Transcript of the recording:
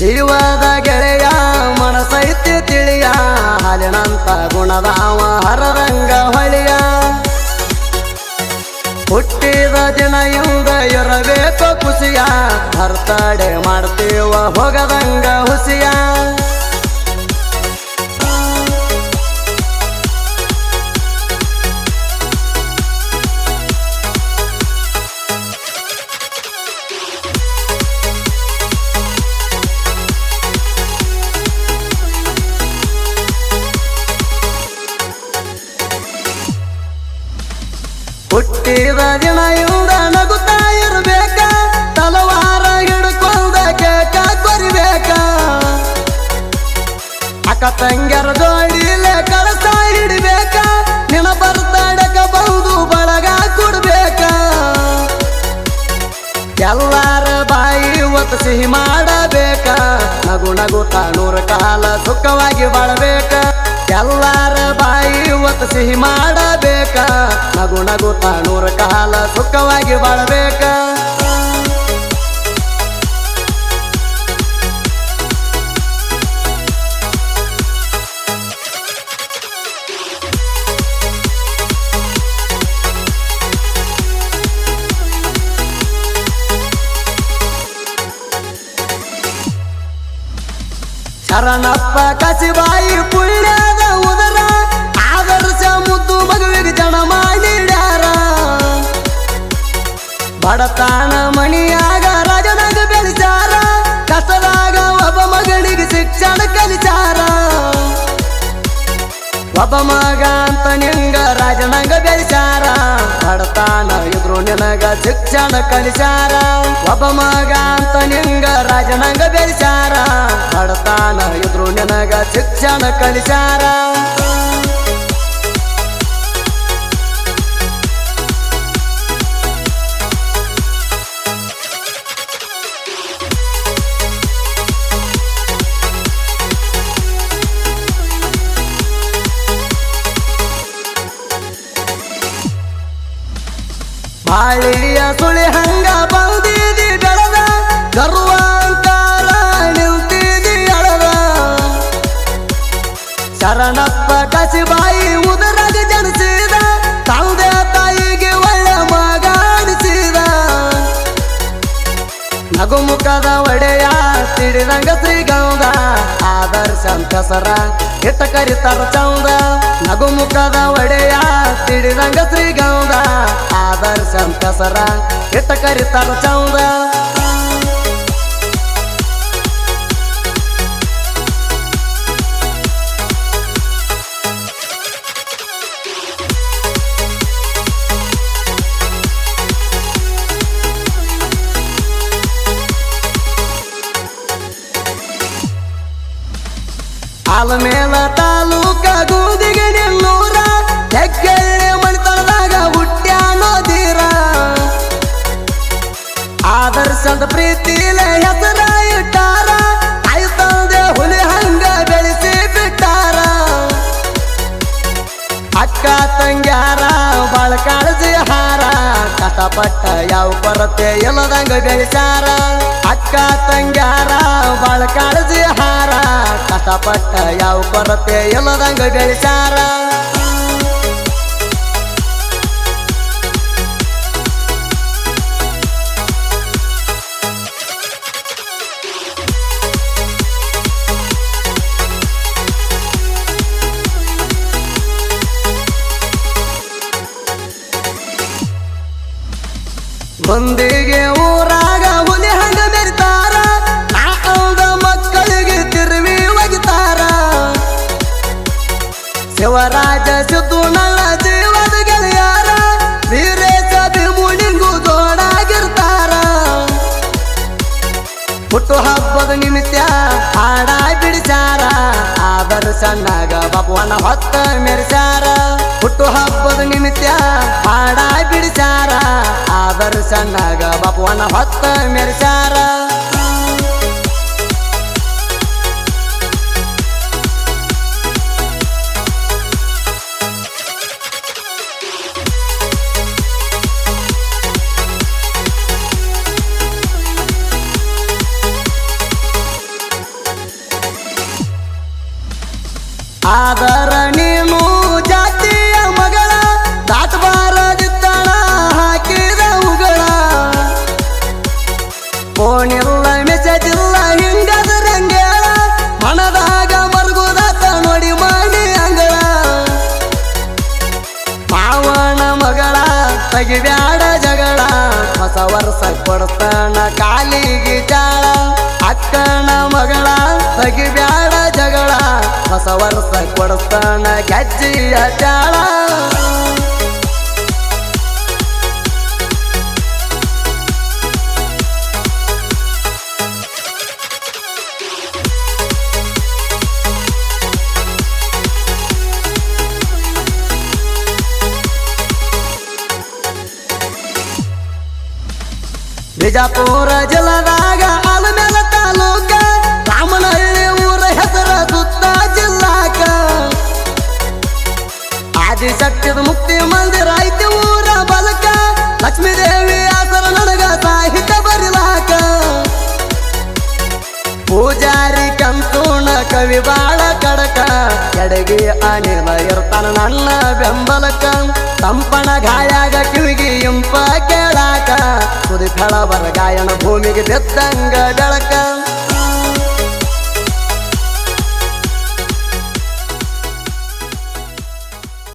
ಜೀವದ ಗೆಳೆಯ ಮನಸೈತಿ ತಿಳಿಯ, ಹಾಲಿನಂತ ಗುಣದಾವ ಹರರಂಗ ಹೊಳಿಯ. ಹುಟ್ಟಿದ ದಿನ ಇಂದ ಇರಬೇಕು ಖುಷಿಯ ಬರ್ತಡೆ ಮಾಡ್ತೀವ ಹೋಗದಂಗ ಹುಸಿಯ. ಹುಟ್ಟಿದ ದಿನ ಇವಂಗ ನಗುತ್ತಾ ಇರ್ಬೇಕ. ತಲವಾರ ಹಿಡ್ಕೊಂಡ ಕೇಕ ಕೊರಿಬೇಕ ಅಕ್ಕ ತಂಗ್ಯರ ಜೋಡಿಲೆ ಕಳಸ ಹಿಡಿಬೇಕ. ನಿನ ಬರ್ತಾಡಕ ಬಂದು ಬಳಗ ಕೊಡ್ಬೇಕ. ಎಲ್ಲಾರ ಬಾಯಿ ಒತ್ತು ಸಿಹಿ ಮಾಡಬೇಕ. ನಗು ನಗು ಕಾಲ ಸುಖವಾಗಿ ಬಾಳಬೇಕ ಸುಖವಾಗಿ ಬಾಳಬೇಕ ಶರಣಪ್ಪ ಕಸಿಬಾಯಿ ಪುಣ್ಯದ ಬಡತಾನ ಮಣಿಯಾಗ ರಾಜನಾಗ ಬೆಳೆಸಾರ ಕಸದಾಗ ಒಬ್ಬ ಮಗನಿಗೆ ಶಿಕ್ಷಣ ಕಲಿಸಾರ. ಒಬ್ಬ ಮಗ ಅಂತ ನಿಂಗ ರಾಜನಾಗ ಬೆಳೆಸಾರ ಬಡತಾನ ಇದ್ರು ನಿನಗ ಶಿಕ್ಷಣ ಕಲಿಸಾರ. ಒಬ್ಬ ಮಗ ಅಂತ ನಿಂಗ ರಾಜನಾಗ ಬೆಳೆಸಾರ ಬಡತಾನ ಇದ್ರು ನಿನಗ ಶಿಕ್ಷಣ ಕಲಿಸಾರ. ಬಾಳಿಯ ಸುಳಿ ಹಂಗ ಬಂದಿದಿ ಬೆಳದ ಗರ್ವಾಂಕಾರ ನಿಂತಿದಿ ಅಳದ ಶರಣಪ್ಪ ಕಸಿಬಾಯಿ ಉದರಾಗ ಜನಿಸಿದ, ತಂದೆ ತಾಯಿಗೆ ಒಳ್ಳೆ ಮಗ ಅನಿಸಿದ. ನಗುಮುಖದ ಒಡೆಯ ಆದರ್ಶ ಕಸರ ಇಟ್ಟ ಕರಿತಾರ ಚೌದ, ನಗು ಮುಖದ ಒಡೆಯ ಸಿಡಿದಂಗ ಶ್ರೀಗಂಧ ಆದರ್ಶ ಕಸರ ಎತ್ತ ಕರಿತಾರ ಚೌದ. ಆಲಮೇಲ ತಾಲೂಕ ತಂಗ್ಯಾರ? ಬಾಳ ಕಾಳಜಿ ಹಾರ. ಕಷ್ಟಪಟ್ಟ ಯಾವ ಕೊರತೆ ಎಲ್ಲದಂಗ ಬೆಳೆಸಾರ ಅಕ್ಕ ತಂಗ್ಯಾರ, ಬಾಳ ಕಾಳಜಿ ಹಾರ. ಕಷ್ಟಪಟ್ಟ ಯಾವ ಕೊರತೆ ಎಲ್ಲದಂಗ ಬೆಳೆಸಾರ ಮಂದಿಗೆ ಊರಾಗ ಹುಲಿ ಹಂಗ ಮೆರಿತಾರ ಮಕ್ಕಳಿಗೆ ತಿರುವಿ ಒಗಿತಾರ. ಶಿವರಾಜ ಸಿದ್ದು ನನ್ನ ಜೀವದ ಗೆಳೆಯಾರ. ವೀರೇಶ ಭೀಮುನಿಂಗು ಜೋಡಾಗಿರ್ತಾರ ಹುಟ್ಟು ಹಬ್ಬದ ನಿಮಿತ್ತ ಹಾಡ ಬಾಪುವನ ಬಪವನ ಹೊತ್ತ ಮೆರೆಸಾರ ಹುಟ್ಟು ಹಬ್ಬದ ನಿಮಿತ್ತ ಹಾಡ ಬಿಡಿಸಾರ ಆದರ ಸಣ್ಣಗ ಬಪವನ ಹೊತ್ತ ಮೆರೆಸಾರ ಬಾರಸಕ್ ಕೊಡ್ತಾನ ಕಾಲಿಗೆ ಜಾಳ ಅಕ್ಕನ ಮಗಳ ತಗಿಬ್ಯಾಡ ಜಗಳ. ಹೊಸ ವರ್ಷ ಕೊಡ್ತಾನ ಗಜ್ಜಿಯ ಜಾಳ. ಬಿಜಾಪುರ ಜಿಲ್ಲದಾಗ ಆಲಮೇಲ ತಾಲೂಕ ರಾಮನಹಳ್ಳಿ ಊರ ಹೆಸರ ಸುತ್ತ ಜಿಲ್ಲಾಕ. ಆದಿಶಕ್ತಿದ ಮುಕ್ತಿ ಮಂದಿರ ಐತಿ ಊರ ಬಲಕ ಲಕ್ಷ್ಮೀ ದೇವಿ ಆಸರ ನಡಗ ಸಾಹಿತ್ಯ ಬರಿಲಾಕ. ಪೂಜಾರಿ ಕಂತೂಣ ಕವಿ ಬಾಳ ಕಡಕ ಎಡಗಿ ಅನಿಲ ಇರ್ತಾನ ನನ್ನ ಬೆಂಬಲಕ ತಂಪಣ ಗಾಯಾಗ ಕಿವಿಗೆ ಇಂಪ ಕೇಳಾಕ. ಸುದಿ ಬರ ಗಾಯನ ಭೂಮಿಗೆ ಬೆತ್ತಂಗ ಬೆಳಕ.